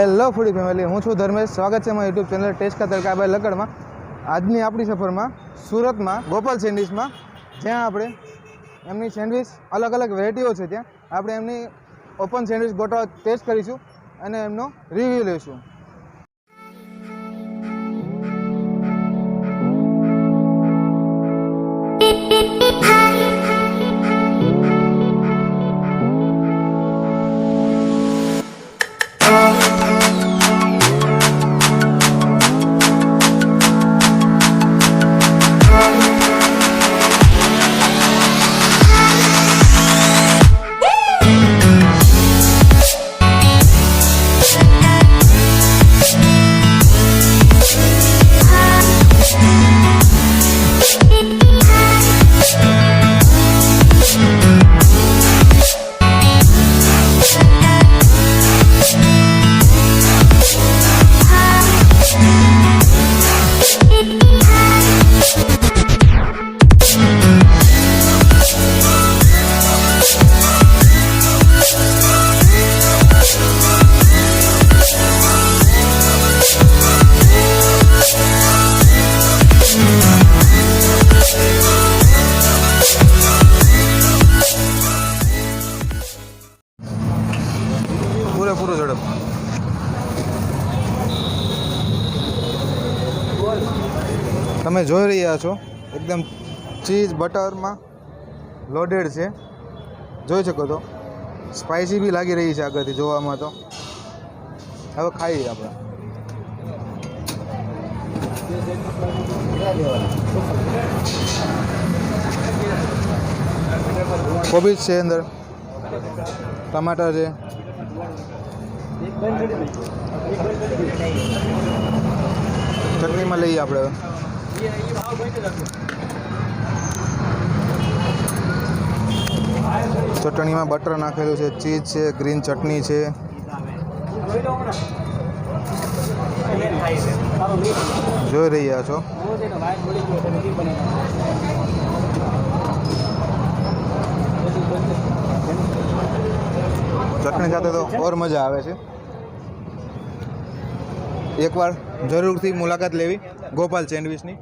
Hello foodie family, હું છું ધર્મેશ. સ્વાગત છે મારા યુટ્યુબ ચેનલ ટેસ્ટ કા તડકાભાઈ લકડમાં. આજની આપણી સફરમાં સુરતમાં, ગોપાલ સેન્ડવિચમાં, જ્યાં આપણે એમની સેન્ડવિચ અલગ અલગ વેરાયટીઓ છે ત્યાં. આપણે એમની ઓપન સેન્ડવિચ ગોટા ટેસ્ટ કરીશું અને એમનો રિવ્યૂ લઈશું. તમે જોઈ રહ્યા છો, એકદમ ચીઝ બટરમાં લોડેડ છે. જોઈ શકો તો સ્પાઇસી બી લાગી રહી છે આગળથી જોવામાં તો. હવે ખાઈએ આપણે. કોબીજ છે અંદર. ટમાટર છે. ચટણીમાં લઈએ આપણે હવે. ચટણીમાં બટર નાખેલું છે ચીઝ છે ગ્રીન ચટણી છે. જોઈ રહ્યા છો? ચટણી સાથે તો ઓર મજા આવે છે. એકવાર જરૂરથી મુલાકાત લેવી ગોપાલ સેન્ડવિચની